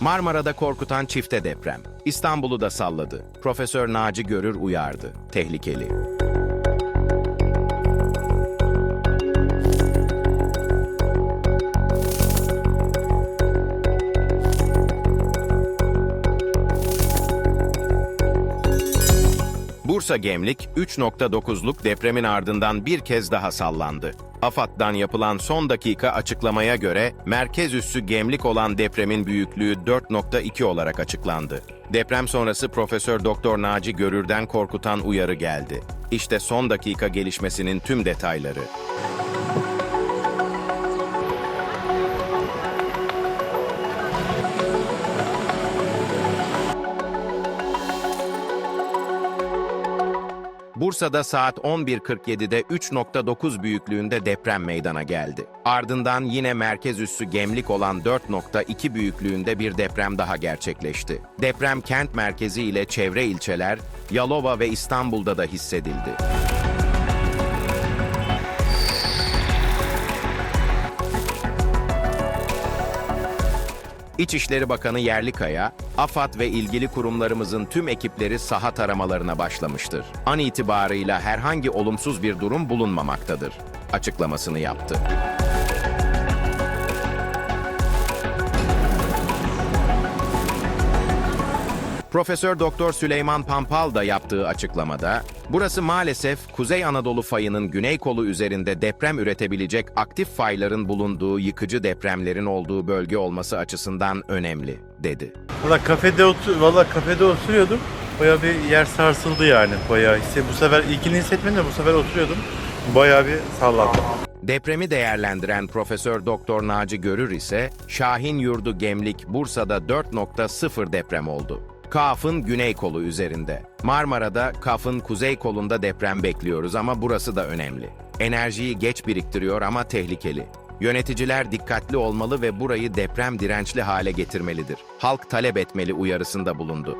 Marmara'da korkutan çifte deprem. İstanbul'u da salladı. Profesör Naci Görür uyardı. Tehlikeli. Bursa Gemlik 3.9'luk depremin ardından bir kez daha sallandı. AFAD'dan yapılan son dakika açıklamaya göre merkez üssü Gemlik olan depremin büyüklüğü 4.2 olarak açıklandı. Deprem sonrası Profesör Doktor Naci Görür'den korkutan uyarı geldi. İşte son dakika gelişmesinin tüm detayları. Bursa'da saat 11.47'de 3.9 büyüklüğünde deprem meydana geldi. Ardından yine merkez üssü gemlik olan 4.2 büyüklüğünde bir deprem daha gerçekleşti. Deprem kent merkezi ile çevre ilçeler, Yalova ve İstanbul'da da hissedildi. İçişleri Bakanı Yerlikaya, AFAD ve ilgili kurumlarımızın tüm ekipleri saha taramalarına başlamıştır. An itibarıyla herhangi olumsuz bir durum bulunmamaktadır. Açıklamasını yaptı. Profesör Doktor Süleyman Pampal da yaptığı açıklamada, burası maalesef Kuzey Anadolu fayının güney kolu üzerinde deprem üretebilecek aktif fayların bulunduğu yıkıcı depremlerin olduğu bölge olması açısından önemli, dedi. Valla kafede otur valla kafede oturuyordum. Baya bir yer sarsıldı yani hisse. Bu sefer ilkini hissetmedim de bu sefer oturuyordum. Bayağı bir sallandı. Depremi değerlendiren Profesör Doktor Naci Görür ise Şahin Yurdu Gemlik Bursa'da 4.0 deprem oldu. Kaf'ın güney kolu üzerinde. Marmara'da Kaf'ın kuzey kolunda deprem bekliyoruz ama burası da önemli. Enerjiyi geç biriktiriyor ama tehlikeli. Yöneticiler dikkatli olmalı ve burayı deprem dirençli hale getirmelidir. Halk talep etmeli uyarısında bulundu.